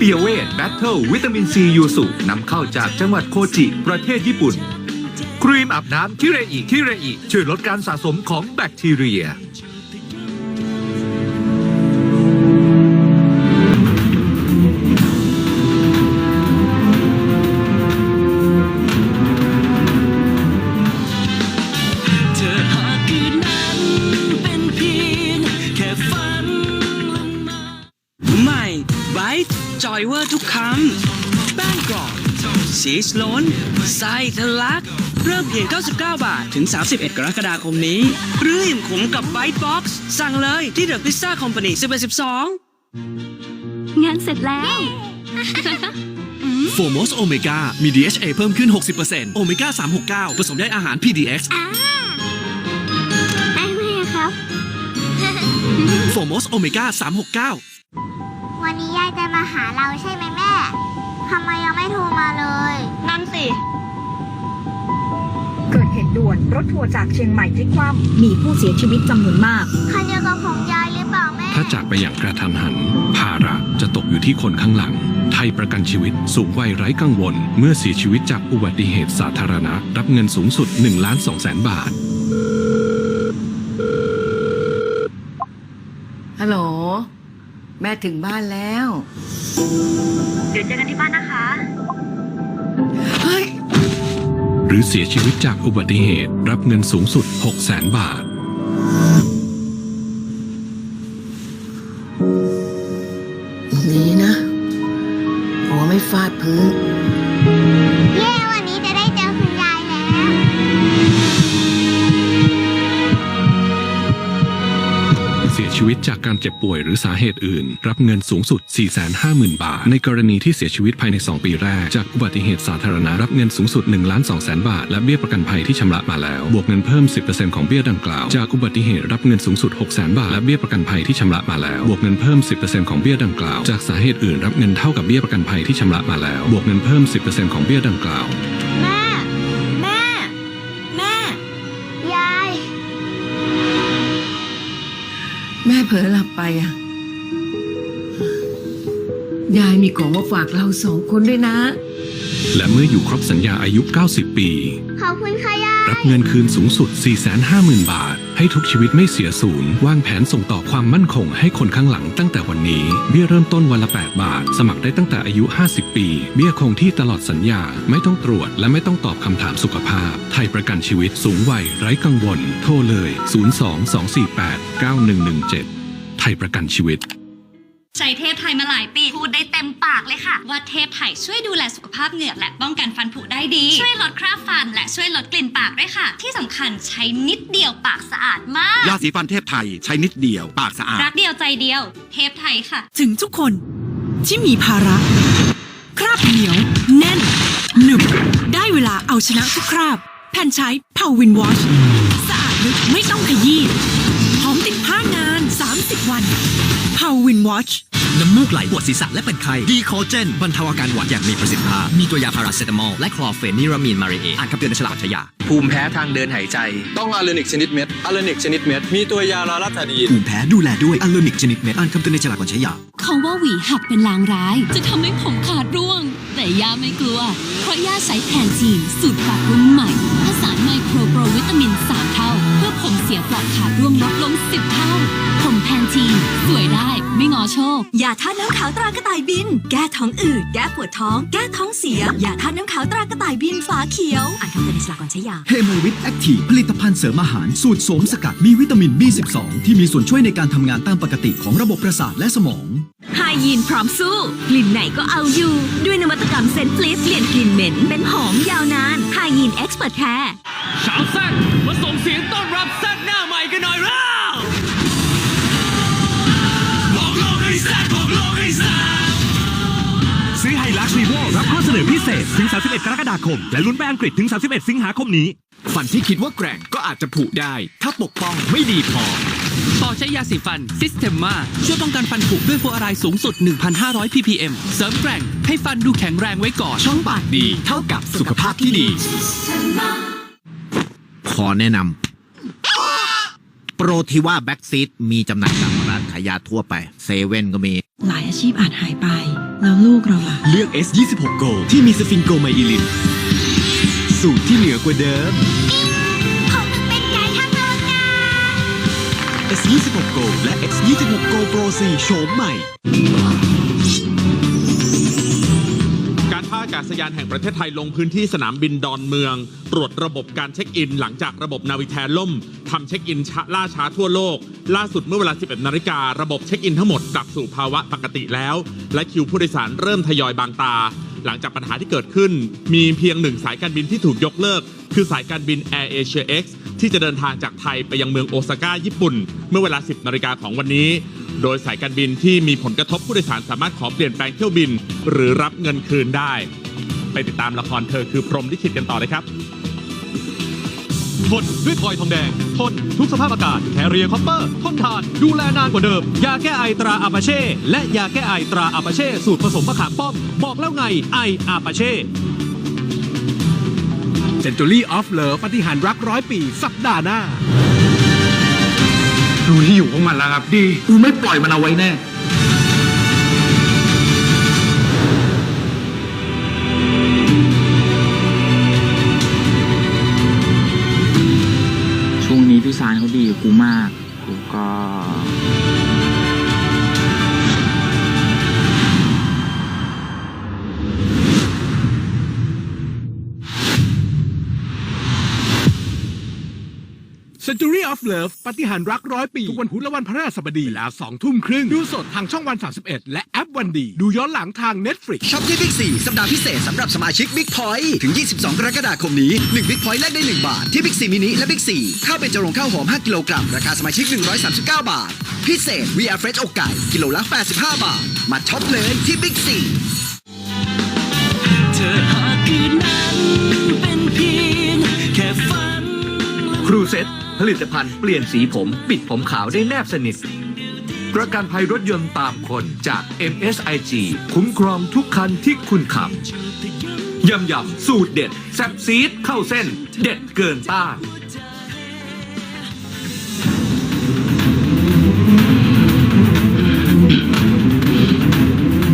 เปียเวทแบทเทิลวิตามินซียูสุนำเข้าจากจังหวัดโคจิ ประเทศญี่ปุ่น ครีมอาบน้ำคิเรอิคิเรอิช่วยลดการสะสมของแบคทีเรีย จอยเวอร์ทุกคำแป้งกรอบชีสล้นไส้ทะลัก เริ่มเพียง 99 บาท ถึง 31 กรกฎาคมนี้ หรืออิ่มขมกับไบท์บ็อกซ์สั่งเลยที่เดอะพิซซ่าคอมพานี1112 งานเสร็จแล้วโฟมอสโอเมก้ามี DHA เพิ่มขึ้น 60%โอเมก้า 369 ผสมได้อาหาร PDX ได้ไหมอะครับโฟมอสโอเมก้า 369 วันนี้ยายจะมาหาเราใช่ไหมแม่ทำไมยังไม่โทรมาเลย นั่นสิ เกิดเหตุด่วนรถทัวร์จากเชียงใหม่พลิกคว่ำมีผู้เสียชีวิตจำนวนมาก คันเดียวกับของยายหรือเปล่าแม่ ถ้าจากไปอย่างกระทันหัน ภาระจะตกอยู่ที่คนข้างหลัง ไทยประกันชีวิตสูงวัยไร้กังวล เมื่อเสียชีวิตจากอุบัติเหตุสาธารณะ รับเงินสูงสุด1ล้าน2แสนบาท ฮัลโหล แม่ถึงบ้านแล้ว เดี๋ยวเจอกันที่บ้านนะคะ เฮ้ย หรือเสียชีวิตจากอุบัติเหตุรับเงินสูงสุด6แสนบาท ดีนะหัวไม่ฟาดพื้น ชีวิตจากการเจ็บป่วยหรือสาเหตุอื่น รับเงินสูงสุด 450,000 บาท ในกรณีที่เสียชีวิตภายใน 2 ปีแรก จากอุบัติเหตุสาธารณะรับเงินสูงสุด1ล้าน2แสนบาท และเบี้ยประกันภัยที่ชำระมาแล้ว บวกเงินเพิ่ม 10%ของเบี้ยดังกล่าว จากอุบัติเหตุรับเงินสูงสุด6แสนบาท และเบี้ยประกันภัยที่ชำระมาแล้ว บวกเงินเพิ่ม 10%ของเบี้ยดังกล่าว จากสาเหตุอื่น รับเงินเท่ากับเบี้ยประกันภัยที่ชำระมาแล้ว บวกเงินเพิ่ม 10%ของเบี้ยดังกล่าว ไปอะ ยายมีของมาฝากเราสองคนด้วยนะ และเมื่ออยู่ครบสัญญาอายุ 90 ปี ขอบคุณค่ะยาย รับเงินคืนสูงสุด 450,000 บาท ให้ทุกชีวิตไม่เสียศูนย์ วางแผนส่งต่อความมั่นคงให้คนข้างหลังตั้งแต่วันนี้ เบี้ยเริ่มต้นวันละ 8 บาท สมัครได้ตั้งแต่อายุ 50 ปี เบี้ยคงที่ตลอดสัญญา ไม่ต้องตรวจและไม่ต้องตอบคำถามสุขภาพ ไทยประกันชีวิตสูงวัยไร้กังวล โทรเลย 02-248-9117ไทยประกันชีวิต ใช้เทพไทยมาหลายปี พูดได้เต็มปากเลยค่ะ ว่าเทพไทยช่วยดูแลสุขภาพเหงือกและป้องกันฟันผุได้ดี ช่วยลดคราบฟันและช่วยลดกลิ่นปากด้วยค่ะ ที่สำคัญใช้นิดเดียวปากสะอาดมาก ยาสีฟันเทพไทยใช้นิดเดียว ปากสะอาด รักเดียวใจเดียว เทพไทยค่ะ ถึงทุกคนที่มีภาระ คราบเหนียว แน่น หนึบ ได้เวลาเอาชนะทุกคราบ แผ่นใช้เผาวินวอชสะอาดลึกไม่ต้องขยี้ 30 วันเผาวินวอชน้ำมูกไหลปวดศีรษะและเป็นไข้ดีคอเจนบรรเทาอาการหวัดอย่างมีประสิทธิภาพ มีตัวยาพาราเซตามอลและคลอเฟนิรามีนมาเรเออ่านคำเตือนในฉลากใช้ยา ภูมิแพ้ทางเดินหายใจ ต้องอะเลนิกชนิดเม็ดอะเลนิกชนิดเม็ด มีตัวยาลาลาตาดีนภูมิแพ้ดูแลด้วยอัลโลนิกชนิดเม็ด อ่านคำเตือนในฉลากก่อนใช้ยาเขาว่าหวีหักเป็นลางร้าย จะทำให้ผมขาดร่วง แต่ย่าไม่กลัว เพราะย่าใช้แทนทีนสูตรปรับรุ่นใหม่ผสานไมโครโปรวิตามิน3เท่า เพื่อผมเสียปลอดขาดร่วงลดลง10เท่า ผมแทนทีนสวยได้ไม่งอโชค ยาท่าตุน้ำขาวตรากระต่ายบิน แก้ท้องอืด แก้ปวดท้อง แก้ท้องเสีย ยาท่าตุน้ำขาวตรากระต่ายบินฝาเขียว อ่านคำเตือนในฉลากก่อนใช้ยาเฮโมวิตแอคทีฟผลิตภัณฑ์เสริมอาหารสูตรโสมสกัดมีวิตามิน B12 ที่มีส่วนช่วยในการทำงานตามปกติของระบบประสาทและสมองไฮยีนพร้อมสู้กลิ่นไหนก็เอาอยู่ ด้วยนวัตกรรมเซนฟลิปเปลี่ยนกลิ่นเหม็น เป็นหอมยาวนานไฮยีนเอ็กซ์เพรสแคร์ชาวแซดมาส่งเสียงต้อนรับแซดหน้าใหม่กันหน่อยแล้ เสนอพิเศษถึง 31 กรกฎาคม และลุ้นไปอังกฤษถึง 31 สิงหาคมนี้ฟันที่คิดว่าแกร่งก็อาจจะผุได้ ถ้าปกป้องไม่ดีพอต่อใช้ยาสีฟันซิสเ e มมาช่วยป้องกันฟันผุด้วยฟลูออไรด์สูงสุด 1,500 ppm เสริมแกร่ง ให้ฟันดูแข็งแรงไว้ก่อน ช่องปากดีเท่ากับสุขภาพที่ดี ขอแนะนำโปรทิว่าแบ็กซีดมีจำหน่ายตามร้านขายยาทั่วไปเซเว่นก็มี หลายอาชีพอาจหายไป แล้วลูกเราล่ะ เลือก S26 Go ที่มีสฟิงโกไมอิลิน สูตรที่เหนือกว่าเดิมผมเป็นไก่ทางโลกา S26 Go และ X26 Go Pro 4โฉมใหม่ากาศยานแห่งประเทศไทยลงพื้นที่สนามบินดอนเมือง ตรวจระบบการเช็คอิน หลังจากระบบนาวิแทนล่มทำเช็คอินช้าล่าช้าทั่วโลก ล่าสุดเมื่อเวลา 11 นาฬิการะบบเช็คอินทั้งหมดกลับสู่ภาวะปกติแล้ว และคิวผู้โดยสารเริ่มทยอยบางตา หลังจากปัญหาที่เกิดขึ้น มีเพียงหนึ่งสายการบินที่ถูกยกเลิก คือสายการบิน Air Asia X ที่จะเดินทางจากไทยไปยังเมืองโอซาก้าญี่ปุ่น เมื่อเวลา 10 นาฬิกาของวันนี้ โดยสายการบินที่มีผลกระทบผู้โดยสารสามารถขอเปลี่ยนแปลงเที่ยวบิน หรือรับเงินคืนได้ ไปติดตามละครเธอคือพรหมลิขิตกันต่อเลยครับทนด้วยพลอยทองแดง ทนทุกสภาพอากาศ แคเรียคอปเปอร์ ทนทาน ดูแลนานกว่าเดิม ยาแก้ไอตราอาปาเช่ และยาแก้ไอตราอาปาเช่ สูตรผสมมะขามป้อม บอกแล้วไงไออาปาเช่ Century of Love ปฏิหารรักร้อยปี สัปดาห์หน้า รู้ที่อยู่ของมันแล้วครับ ดีกูไม่ปล่อยมันเอาไว้แน่ ช่วงนี้พี่ซานเขาดีกับกูมาก กูก็ Century of Love ปฏิหารรักร้อยปี ทุกวันพุธและวันพฤหัสบดีเวลาสองทุ่มครึ่ง ดูสดทางช่องวัน 31 และแอปวันดี ดูย้อนหลังทาง Netflix ช็อปที่บิ๊กซีสัปดาห์พิเศษสำหรับสมาชิกบิ๊กพอยต์ถึง 22 กรกฎาคมนี้1บิ๊กพอยต์แลกได้ 1 บาท ที่บิ๊กซีมินิและบิ๊กซีข้าวเป็นจรงข้าวหอม 5 กิโลกรัม ราคาสมาชิก 139 บาท พิเศษ We Are Fresh อกไก่กิโลละ 85 บาท มาช็อปเลยที่บิ๊กซีเธอหากคืนนั้น ซ็ตผลิตภัณฑ์เปลี่ยนสีผมปิดผมขาวได้แนบสนิท ประกันภัยรถยนต์ตามคนจาก MSIG คุ้มครองทุกคันที่คุณขับยำยำสูตรเด็ดแซ่บซีดเข้าเส้น เด็ดเกินต้าน